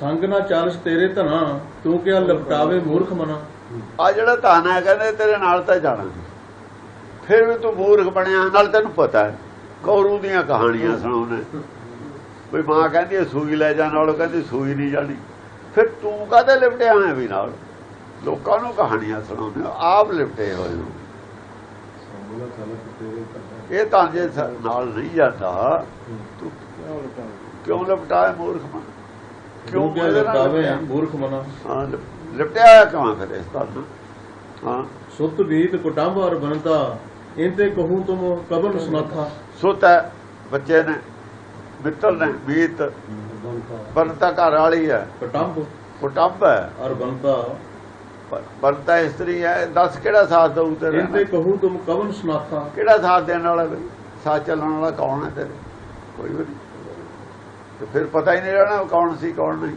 ਸੰਗ ਨਾ ਚਾਲਸ ਤੇਰੇ ਧਨਾ, ਤੂੰ ਕਿਆ ਲਪਟਾਵੇ ਮੂਰਖ ਮਨਾ? ਆ ਜਿਹੜਾ ਧਨ ਹੈ, ਕਹਿੰਦੇ ਤੇਰੇ ਨਾਲ ਤਾਂ ਜਾਣਾ ਫਿਰ ਵੀ ਤੂੰ ਮੂਰਖ ਬਣਿਆ, ਨਾਲ ਤੈਨੂੰ ਪਤਾ ਹੈ। ਕੌਰੂ ਦੀਆਂ ਕਹਾਣੀਆਂ ਸੁਣਾਉਣੇ ਵੀ ਮਾਂ ਕਹਿੰਦੀ ਸੂਈ ਲੈ ਜਾ ਨਾਲ ਕਹਿੰਦੀ ਸੂਈ ਨਹੀਂ ਜਾਣੀ। ਫਿਰ ਤੂੰ ਕਾਹਦੇ ਲਿਪਟਿਆ ਹੋਇਆ ਵੀ ਨਾਲ? ਲੋਕਾਂ ਨੂੰ ਕਹਾਣੀਆਂ ਸੁਣਾਉਂਦੇ ਆਪ ਲਿਪਟੇ ਹੋਏ ਹੋ। ਇਹ ਤਾਂ ਜੇ ਨਾਲ ਨਹੀਂ ਜਾਂਦਾ। ਤੂੰ ਕਿਉਂ ਲਪਟਾਏ ਮੂਰਖ ਮਨ? ਇਹਦੇ ਨਾਲ ਲਪਟਾਵੇ ਲਿਪਟਿਆ? ਮੂਰਖ ਮਨਾ ਹਾਂ ਲਿਪ- ਲਿਪਟਿਆ ਹੋਇਆ ਕਿਉਂ ਫਿਰ ਇਸ ਤਰ੍ਹਾਂ? ਹਾਂ। ਸੁਤ ਬੀਤ ਕੁਟੰਬ ਔਰ ਬਨਤਾ ਇੰਤੇ ਕਹੂੰ ਤੁਮ ਕਬਨ ਸੁਨਾਥਾ ਸੁੱਤ ਹੈ ਬੱਚੇ ਨੇ ਮਿੱਤਰ ਨੇ ਮੀਤ ਬਣਤਾ ਘਰ ਵਾਲੀ ਹੈ। ਕੁਟੰਬ। ਕੁਟੰਬ ਹੈ। ਔਰ ਬਨਤਾ ਬ- ਬਣਤਾ ਇਸਤਰੀ ਹੈ ਦੱਸ ਕਿਹੜਾ ਸਾਥ ਦਊ ਤੇਰੇ ਇੰਤੇ? ਕਹੂੰ ਤੁਮ ਕਬਨ ਸੁਨਾਥਾ ਕਿਹੜਾ ਸਾਥ ਦੇਣ ਵਾਲਾ ਬਈ? ਸਾਥ ਚੱਲਣ ਵਾਲਾ ਕੌਣ ਹੈ ਤੇਰੇ? ਕੋਈ ਵੀ ਤੇ ਫਿਰ ਪਤਾ ਹੀ ਨਹੀਂ ਰਹਿਣਾ ਕੌਣ ਸੀ ਕੌਣ ਨਹੀਂ।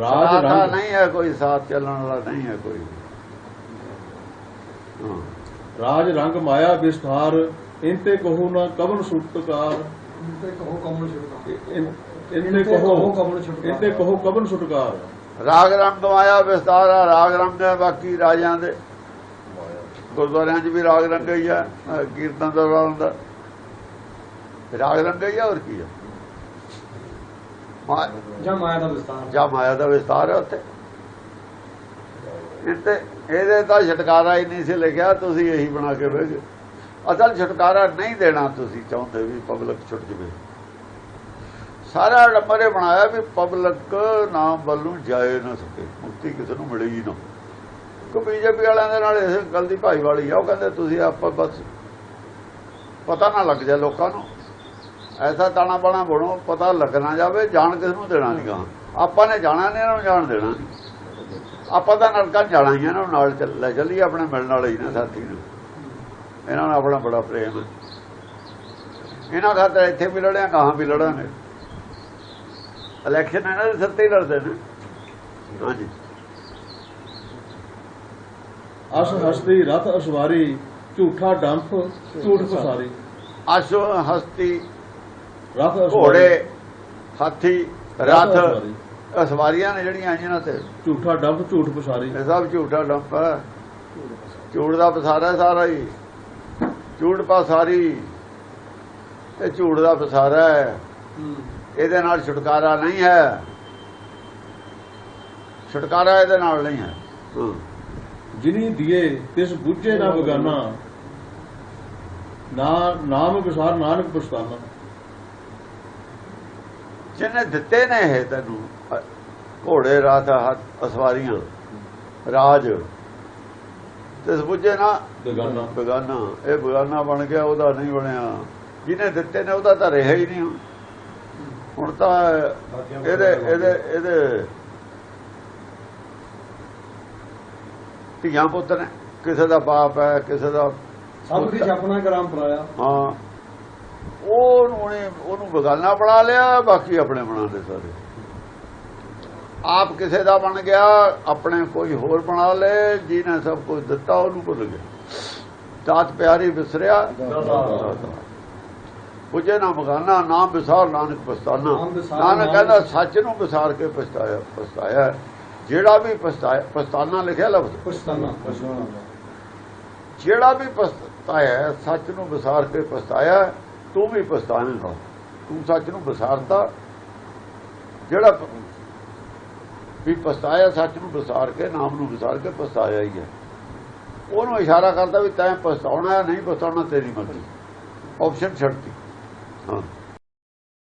ਰਾਜ ਰੰਗ। ਨਹੀਂ ਹੈ ਕੋਈ ਸਾਥ ਚੱਲਣ ਵਾਲਾ ਨਹੀਂ ਹੈ ਕੋਈ। ਹਾਂ। ਰਾਜ ਰੰਗ ਮਾਇਆ ਵਿਸਥਾਰ ਇੰਤੇ ਕਹੂੰ ਨਾ ਕਬਨ ਸੁਟਕਾਰ ਕਹੋ ਇੰਤੇ ਕਹੋ ਕਬਨ ਛੁਟਕਾਰ। ਇੰਤੇ ਕਹੋ ਕਬਨ ਸੁਟਕਾਰ ਰਾਗ ਰੰਗ ਮਾਇਆ ਵਿਸਤਾਰ ਆ ਰਾਗ ਰੰਗ ਹੈ ਬਾਕੀ ਰਾਜਾਂ ਦੇ। ਗੁਰਦੁਆਰਿਆਂ 'ਚ ਵੀ ਰਾਗ ਰੰਗ ਹੀ ਆ ਕੀਰਤਨ ਦਾ ਰਾਗ ਦਾ ਰਾਗ ਰੰਗ ਹੀ ਹੋਰ ਕੀ ਮਾ- ਜਾਂ ਮਾਇਆ ਦਾ ਵਿਸਤਾਰ। ਜਾਂ ਮਾਇਆ ਦਾ ਵਿਸਤਾਰ ਹੈ ਉੱਥੇ। ਇੱਥੇ ਇਹਦੇ ਤਾਂ ਛਟਕਾਰਾ ਹੀ ਨਹੀਂ ਸੀ ਲਿਖਿਆ ਤੁਸੀਂ ਇਹੀ ਬਣਾ ਕੇ ਗਏ ਅਸਲ ਛਟਕਾਰਾ ਨਹੀਂ ਦੇਣਾ ਤੁਸੀਂ ਚਾਹੁੰਦੇ ਵੀ ਪਬਲਿਕ ਛੁੱਟ ਜਵੇ। ਸਾਰਾ ਇਹ ਬਣਾਇਆ ਵੀ ਪਬਲਿਕ ਨਾਮ ਵੱਲੋਂ ਜਾਏ ਨਾ ਸਕੇ ਮੁਕਤੀ ਕਿਸੇ ਨੂੰ ਮਿਲੇ ਹੀ ਨਾ। ਕੋ ਬੀਜੇਪੀ ਵਾਲਿਆਂ ਦੇ ਨਾਲ ਇਸ ਗੱਲ ਦੀ ਭਾਈਵਾਲੀ ਆ ਉਹ ਕਹਿੰਦੇ ਤੁਸੀਂ ਆਪਾਂ ਬਸ ਪਤਾ ਨਾ ਲੱਗ ਜਾ ਲੋਕਾਂ ਨੂੰ। ਐਸਾ ਤਾਣਾ ਬਾਣਾ ਬਣੋ ਪਤਾ ਲੱਗਣਾ ਜਾਵੇ ਜਾਣ ਕਿਸ ਨੂੰ ਦੇਣਾ ਨਹੀਂ ਗਾ। ਆਪਾਂ ਨੇ ਜਾਣਾ ਨਹੀਂ ਇਹਨਾਂ ਨੂੰ ਜਾਣ ਦੇਣਾ ਆਪਾਂ ਤਾਂ ਨਰਕਾਂ 'ਚ ਜਾਣਾ ਹੀ ਇਹਨਾਂ ਨੂੰ ਨਾਲ ਚੱਲ- ਲੈ ਚੱਲੀਏ ਆਪਣੇ ਮਿਲਣ ਵਾਲੇ ਹੀ ਨੇ ਸਾਥੀ ਨੂੰ। ਇਹਨਾਂ ਨਾਲ ਆਪਣਾ ਬੜਾ ਪ੍ਰੇਮ ਇਹਨਾਂ ਖਾਤਰ ਇੱਥੇ ਵੀ ਲੜਿਆ ਕਹਾਂ ਵੀ ਲੜਾਂਗੇ। ਇਲੈਕਸ਼ਨ ਇਹਨਾਂ ਦੇ ਸੱਤੇ ਹੀ ਲੜਦੇ ਨੇ। ਹਾਂਜੀ। ਅਸ ਹਸਤੀ ਰਥ ਅਸਵਾਰੀ ਝੂਠਾ ਡੰਫ ਝੂਠ ਪਸਾਰੀ ਅਸ਼ੋ ਹਸਤੀ ਰਥ ਘੋੜੇ ਹਾਥੀ ਰਥ। ਅਸਵਾਰੀ। ਇਹ ਸਵਾਰੀਆਂ ਨੇ ਜਿਹੜੀਆਂ ਆਈਆਂ ਨਾ ਤੇ ਝੂਠਾ ਡੰਫ ਝੂਠ ਪਸਾਰੀ। ਇਹ ਸਭ ਝੂਠਾ ਡੰਪ ਝੂਠ ਦਾ ਪਸਾਰਾ ਸਾਰਾ ਹੀ। ਝੂਠ ਪਸਾਰੀ। ਇਹ ਝੂਠ ਦਾ ਪਸਾਰਾ ਹੈ। ਇਹਦੇ ਨਾਲ ਛੁਟਕਾਰਾ ਨਹੀਂ ਹੈ। ਛੁਟਕਾਰਾ ਇਹਦੇ ਨਾਲ ਨਹੀਂ ਹੈ। ਹਾਂ। ਜਿਨੀ ਦੀਏ ਤਿਸ ਬੁੱਝੇ ਨਾ ਬਗਾਨਾ। ਨਾ ਨਾਮ ਵਿਸਾਰ ਨਾਨਕ ਪਛਤਾਨਾ ਜਿਹਨੇ ਦਿੱਤੇ ਨੇ ਇਹ ਤੈਨੂੰ ਘੋੜੇ ਰਾਤ ਹੱਥ ਅਸਵਾਰੀਆਂ ਰਾਜ ਤਿਸ ਬੁੱਝੇ ਨਾ ਬਗਾਨਾ। ਬਗਾਨਾ। ਇਹ ਬਗਾਨਾ ਬਣ ਗਿਆ ਉਹਦਾ ਨਹੀਂ ਬਣਿਆ। ਜਿਹਨੇ ਦਿੱਤੇ ਨੇ ਉਹਦਾ ਤਾਂ ਰਿਹਾ ਹੀ ਨਹੀਂ ਹੁਣ। ਹੁਣ ਤਾਂ ਇਹਦੇ ਇਹਦੇ ਇਹਦੇ ਧੀਆਂ ਪੁੱਤ ਨੇ। ਕਿਸੇ ਦਾ ਬਾਪ ਹੈ ਕਿਸੇ ਦਾ ਸਭ ਦੀ ਆਪਣਾ ਕਰਾਮ ਪਰਾਇਆ ਹਾਂ। ਉਹਨੂੰ ਉਹਨੇ ਉਹਨੂੰ ਬਗਾਨਾ ਬਣਾ ਲਿਆ ਬਾਕੀ ਆਪਣੇ ਬਣਾ ਲਏ ਸਾਰੇ। ਆਪ ਕਿਸੇ ਦਾ ਬਣ ਗਿਆ ਆਪਣੇ ਕੋਈ ਹੋਰ ਬਣਾ ਲਏ ਜਿਹਨੇ ਸਭ ਕੁਝ ਦਿੱਤਾ ਉਹਨੂੰ ਭੁੱਲ ਗਿਆ। ਦਾਤ ਪਿਆਰੀ ਵਿਸਰਿਆ। ਪੁੱਜੇ ਨਾ ਬਗਾਨਾ ਨਾਮ ਵਿਸਾਰ ਨਾਨਕ ਪਛਤਾਨਾ। ਨਾਨਕ ਕਹਿੰਦਾ ਸੱਚ ਨੂੰ ਵਿਸਾਰ ਕੇ ਪਛਤਾਇਆ ਪਛਤਾਇਆ ਜਿਹੜਾ ਵੀ ਪਛਤਾਇਆ ਪਛਤਾਨਾ ਲਿਖਿਆ ਲਫ਼ਜ਼। ਪਛਤਾਨਾ। ਜਿਹੜਾ ਵੀ ਪਛਤਾਇਆ ਸੱਚ ਨੂੰ ਵਿਸਾਰ ਕੇ ਪਛਤਾਇਆ ਤੂੰ ਵੀ ਪਛਤਾਵੇਂਗਾ ਤੂੰ ਸੱਚ ਨੂੰ ਵਿਸਾਰਤਾ। ਜਿਹੜਾ ਵੀ ਪਛਤਾਇਆ, ਸੱਚ ਨੂੰ ਵਿਸਾਰ ਕੇ, ਨਾਮ ਨੂੰ ਵਿਸਾਰ ਕੇ ਪਛਤਾਇਆ ਹੀ ਹੈ। ਉਹਨੂੰ ਇਸ਼ਾਰਾ ਕਰਦਾ ਵੀ ਤੈਂ ਪਛਤਾਉਣਾ ਨਹੀਂ ਪਛਤਾਉਣਾ, ਤੇਰੀ ਮਰਜ਼ੀ। ਆਪਸ਼ਨ ਛੱਡਤੀ। ਹਾਂ।